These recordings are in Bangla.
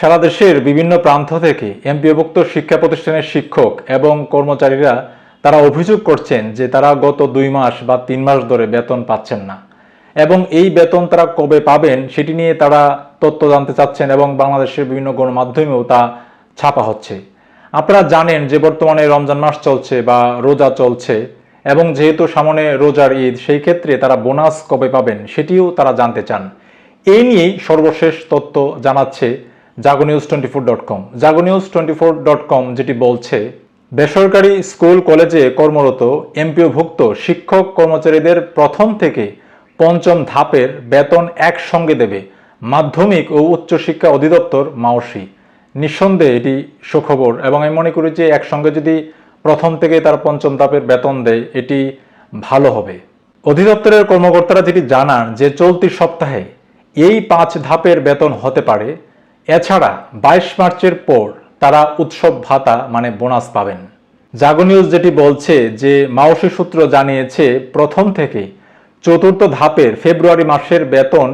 সারা দেশের বিভিন্ন প্রান্ত থেকে এমপিওভুক্ত শিক্ষা প্রতিষ্ঠানের শিক্ষক এবং কর্মচারীরা তারা অভিযোগ করছেন যে তারা গত দুই মাস বা তিন মাস ধরে বেতন পাচ্ছেন না। এবং এই বেতন তারা কবে পাবেন সেটি নিয়ে তারা তথ্য জানতে চাচ্ছেন এবং বাংলাদেশের বিভিন্ন গণমাধ্যমেও তা ছাপা হচ্ছে। আপনারা জানেন যে বর্তমানে রমজান মাস চলছে বা রোজা চলছে এবং যেহেতু সামনে রোজার ঈদ, সেই ক্ষেত্রে তারা বোনাস কবে পাবেন সেটিও তারা জানতে চান। এই নিয়েই সর্বশেষ তথ্য জানাচ্ছে Jago news twenty four dot com Jago news twenty four dot com যেটি বলছে, বেসরকারি স্কুল, কলেজে কর্মরত এমপিওভুক্ত শিক্ষক কর্মচারীদের প্রথম থেকে পঞ্চম ধাপের বেতন একসঙ্গে দেবে মাধ্যমিক ও উচ্চশিক্ষা অধিদপ্তর মাওসি। নিঃসন্দেহে এটি সুখবর এবং আমি মনে করি যে একসঙ্গে যদি প্রথম থেকে তার পঞ্চম ধাপের বেতন দেয়, এটি ভালো হবে। অধিদপ্তরের কর্মকর্তারা যেটি জানান যে চলতি সপ্তাহে এই পাঁচ ধাপের বেতন হতে পারে এছাড়া বাইশ মার্চের পর তারা উৎসব ভাতা মানে বোনাস পাবেন। জাগো নিউজ যেটি বলছে যে মাওসি সূত্র জানিয়েছে, প্রথম থেকে চতুর্থ ধাপের ফেব্রুয়ারি মাসের বেতন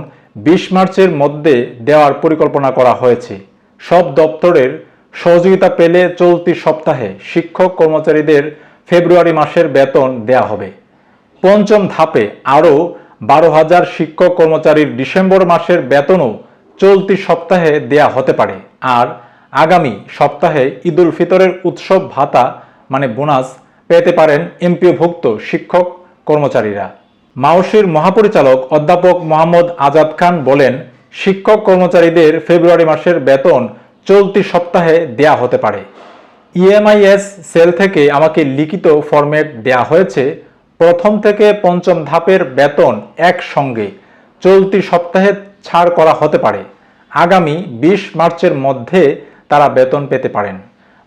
বিশ মার্চের মধ্যে দেওয়ার পরিকল্পনা করা হয়েছে। সব দপ্তরের সহযোগিতা পেলে চলতি সপ্তাহে শিক্ষক কর্মচারীদের ফেব্রুয়ারি মাসের বেতন দেয়া হবে। পঞ্চম ধাপে আরও বারো হাজার শিক্ষক কর্মচারীর ডিসেম্বর মাসের বেতনও চলতি সপ্তাহে দেয়া হতে পারে। আর আগামী সপ্তাহে ঈদুল ফিতরের উৎসব ভাতা মানে বোনাস, পেতে পারেন এমপিওভুক্ত শিক্ষক কর্মচারীরা। মাওসির মহাপরিচালক অধ্যাপক মোহাম্মদ আজাদ খান বলেন, শিক্ষক কর্মচারীদের ফেব্রুয়ারি মাসের বেতন চলতি সপ্তাহে দেয়া হতে পারে। ইএমআইএস সেল থেকে আমাকে লিখিত ফরম্যাট দেয়া হয়েছে, প্রথম থেকে পঞ্চম ধাপের বেতন একসঙ্গে। চলতি সপ্তাহে ছাড় করা হতে পারে। আগামী বিশ মার্চের মধ্যে তারা বেতন পেতে পারেন।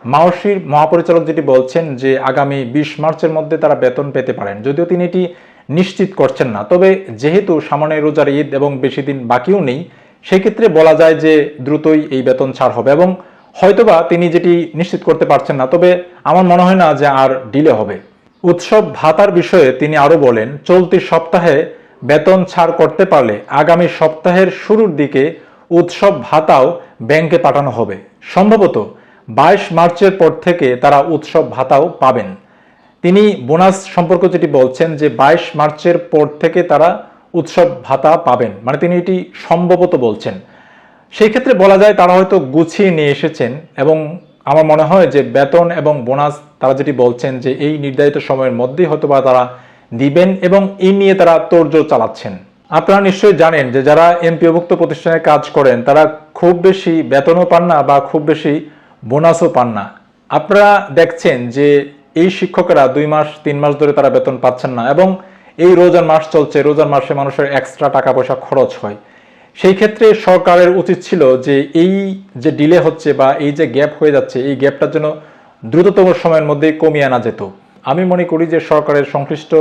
মাওসির মহাপরিচালক যেটি বলছেন যে, আগামী বিশ মার্চের মধ্যে তারা বেতন পেতে পারেন। যদিও তিনি এটি নিশ্চিত করছেন না। তবে যেহেতু সামনে রোজার ঈদ এবং বেশি দিন বাকিও নেই, সেক্ষেত্রে বলা যায় যে, দ্রুতই এই বেতন ছাড় হবে এবং হয়তোবা তিনি যেটি নিশ্চিত করতে পারছেন না। তবে আমার মনে হয় না যে আর ডিলে হবে। উৎসব ভাতার বিষয়ে তিনি আরও বলেন, চলতি সপ্তাহে বেতন ছাড় করতে পারলে আগামী সপ্তাহের শুরুর দিকে উৎসব ভাতাও ব্যাংকে পাঠানো হবে। সম্ভবত বাইশ মার্চের পর থেকে তারা উৎসব ভাতাও পাবেন। তিনি বোনাস সম্পর্কে যেটি বলছেন যে বাইশ মার্চের পর থেকে তারা উৎসব ভাতা পাবেন মানে তিনি এটি সম্ভবত বলছেন। সেই ক্ষেত্রে বলা যায় তারা হয়তো গুছিয়ে নিয়ে এসেছেন এবং আমার মনে হয় যে বেতন এবং বোনাস তারা যেটি বলছেন যে এই নির্ধারিত সময়ের মধ্যেই হয়তো বা তারা দিবেন এবং এই নিয়ে তারা তোড়জোড় চালাচ্ছেন। আপনারা নিশ্চয়ই জানেন যে যারা এমপিওভুক্ত প্রতিষ্ঠানে কাজ করেন, তারা খুব বেশি বেতনও পান না বা খুব বেশি বোনাসও পান না। আপনারা দেখছেন যে এই শিক্ষকেরা দুই মাস, তিন মাস ধরে তারা বেতন পাচ্ছেন না এবং এই রোজার মাস চলছে, রোজার মাসে মানুষের এক্সট্রা টাকা পয়সা খরচ হয়। সেই ক্ষেত্রে সরকারের উচিত ছিল যে এই যে ডিলে হচ্ছে বা এই যে গ্যাপ হয়ে যাচ্ছে, এই গ্যাপটার জন্য দ্রুততম সময়ের মধ্যে কমিয়ে আনা যেত। আমি মনে করি যে সরকারের সংশ্লিষ্ট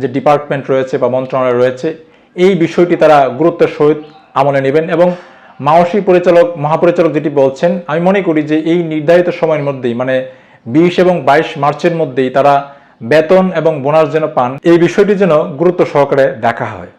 যে ডিপার্টমেন্ট রয়েছে বা মন্ত্রণালয় রয়েছে, এই বিষয়টি তারা গুরুত্বের সহিত আমলে নেবেন এবং মাওসী পরিচালক, মহাপরিচালক যেটি বলছেন, আমি মনে করি যে এই নির্ধারিত সময়ের মধ্যেই মানে বিশ এবং বাইশ মার্চের মধ্যেই তারা বেতন এবং বোনাস যেন পান, এই বিষয়টি যেন গুরুত্ব সহকারে দেখা হয়।